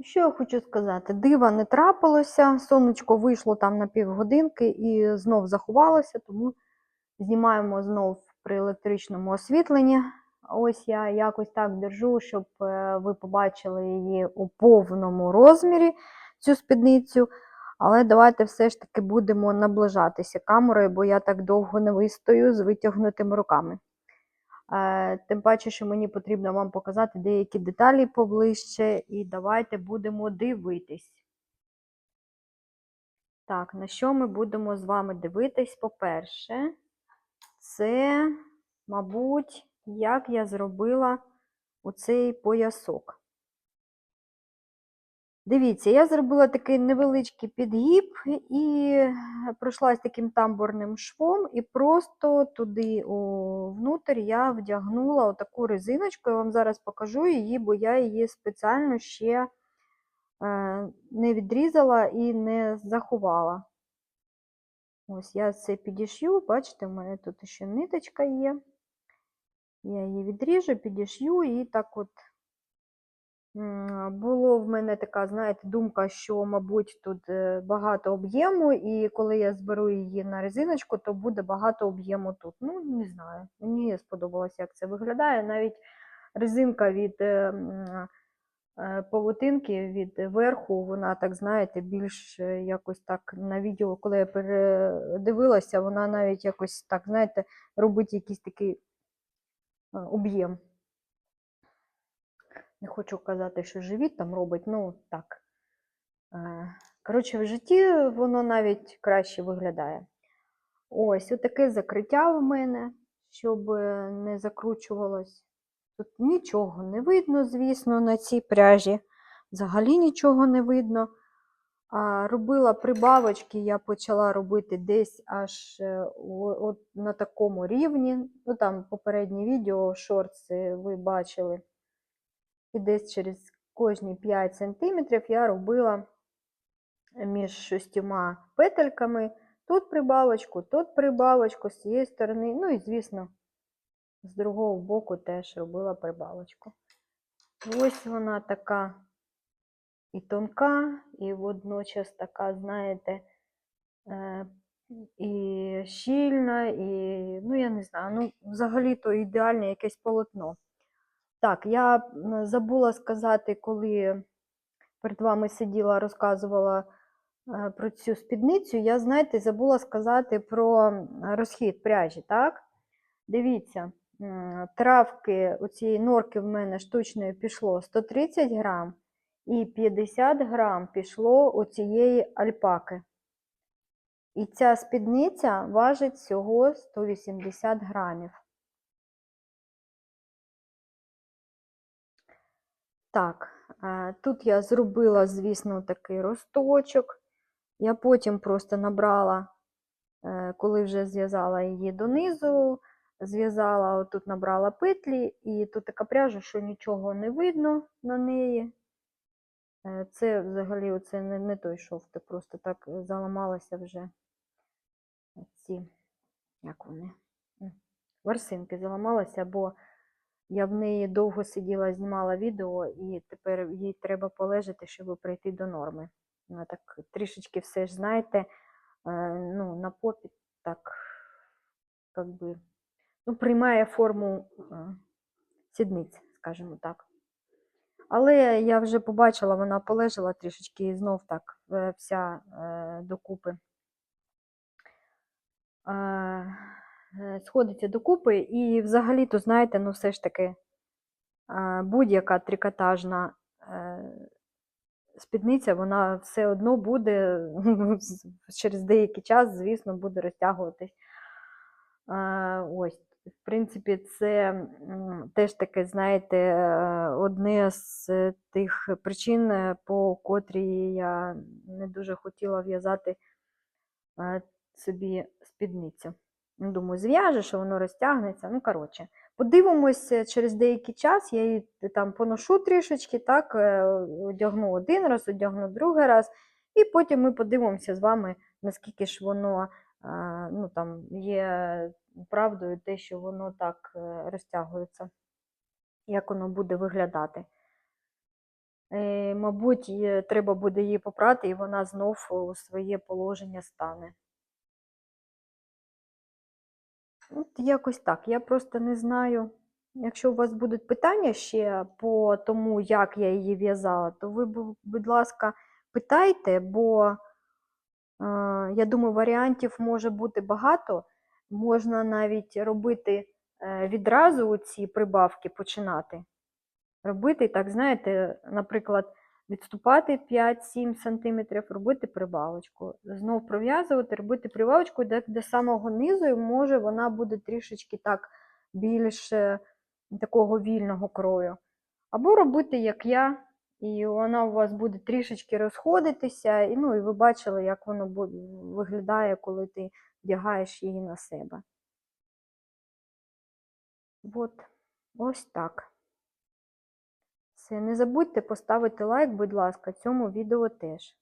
Що я хочу сказати? Дива не трапилося, сонечко вийшло там на півгодинки і знов заховалося, тому знімаємо знов при електричному освітленні. Ось я якось так держу, щоб е, ви побачили її у повному розмірі, цю спідницю. Але давайте все ж таки будемо наближатися камерою, бо я так довго не вистою з витягнутими руками. Тим паче, що мені потрібно вам показати деякі деталі поближче, і давайте будемо дивитись. Так, на що ми будемо з вами дивитись? По-перше, це, мабуть, як я зробила оцей поясок. Дивіться, я зробила такий невеличкий підгіб і пройшлась таким тамбурним швом, і просто туди внутрі я вдягнула отаку резиночку. Я вам зараз покажу її, бо я її спеціально ще е, не відрізала і не заховала. Ось я це підішью, бачите, в мене тут ще ниточка є. Я її відріжу, підішью і так от Було в мене така, знаєте, думка, що, мабуть, тут е, багато об'єму, і коли я зберу її на резиночку, то буде багато об'єму тут. Ну, не знаю. Мені сподобалося, як це виглядає. Навіть резинка від е, е, павутинки від верху, вона так, знаєте, більш якось так на відео, коли я передивилася, вона навіть якось так, знаєте, робить якийсь такий об'єм. Не хочу казати, що живіт там робить, ну так. Е, Коротше, в житті воно навіть краще виглядає. Ось отаке закриття в мене, щоб е, не закручувалось. Тут нічого не видно, звісно, на цій пряжі. Взагалі нічого не видно. А Робила прибавочки, я почала робити десь аж е, от на такому рівні. Ну, там попереднє відео, шорти ви бачили. І десь через кожні 5 см я робила між шістьма петельками. Тут прибавочку, тут прибавочку, з цієї сторони. Ну і, звісно, з другого боку теж робила прибавочку. Ось вона така і тонка, і водночас така, знаєте, е, і щільна, і, ну, я не знаю, ну, взагалі-то ідеальне якесь полотно. Так, я забула сказати, коли перед вами сиділа, розказувала е, про цю спідницю, я, знаєте, забула сказати про розхід пряжі, так? Дивіться, травки у цієї норки в мене штучної пішло 130 грам, і 50 грам пішло у цієї альпаки. І ця спідниця важить всього 180 грамів. Так, е, тут я зробила, звісно, такий росточок. Я потім просто набрала, е, коли вже зв'язала її донизу, зв'язала, отут набрала петлі, і тут така пряжа, що нічого не видно на неї. Е, Це взагалі оце не, не той шов, це просто так заламалася вже ці, як вони, ворсинки заламалася, бо я в неї довго сиділа, знімала відео, і тепер їй треба полежати, щоб прийти до норми. Вона так трішечки все ж, знаєте, е, ну, на попі так, як би, ну, приймає форму е, сідниць, скажімо так. Але я вже побачила, вона полежала трішечки і знов так е, вся докупи. Е, сходиться докупи, і взагалі-то, знаєте, ну все ж таки будь-яка трикотажна е, спідниця, вона все одно буде через деякий час, звісно, буде розтягуватись. Ось, в принципі, це теж таке, знаєте, одне з тих причин, е, по котрій я не дуже хотіла в'язати собі спідницю. Ну, Думаю, зв'яжу, що воно розтягнеться. Ну, коротше, подивимося через деякий час, я її там поношу трішечки, так, е, одягну один раз, одягну другий раз, і потім ми подивимося з вами, наскільки ж воно е, ну, там, є правдою те, що воно так е, розтягується, як воно буде виглядати. е, мабуть, треба буде її попрати, і вона знов у своє положення стане. От якось так. Я просто не знаю. Якщо у вас будуть питання ще по тому, як я її в'язала, то ви, будь ласка, питайте, бо е, я думаю, варіантів може бути багато. Можна навіть робити е, відразу ці прибавки починати. Робити так, знаєте, наприклад, відступати 5-7 см, робити прибавочку. Знов пров'язувати, робити прибавочку, де до самого низу, і може вона буде трішечки так більш такого вільного крою. Або робити, як я, і вона у вас буде трішечки розходитися, і, ну, і ви бачили, як воно виглядає, коли ти вдягаєш її на себе. От, ось так. Все, не забудьте поставити лайк, будь ласка, цьому відео теж.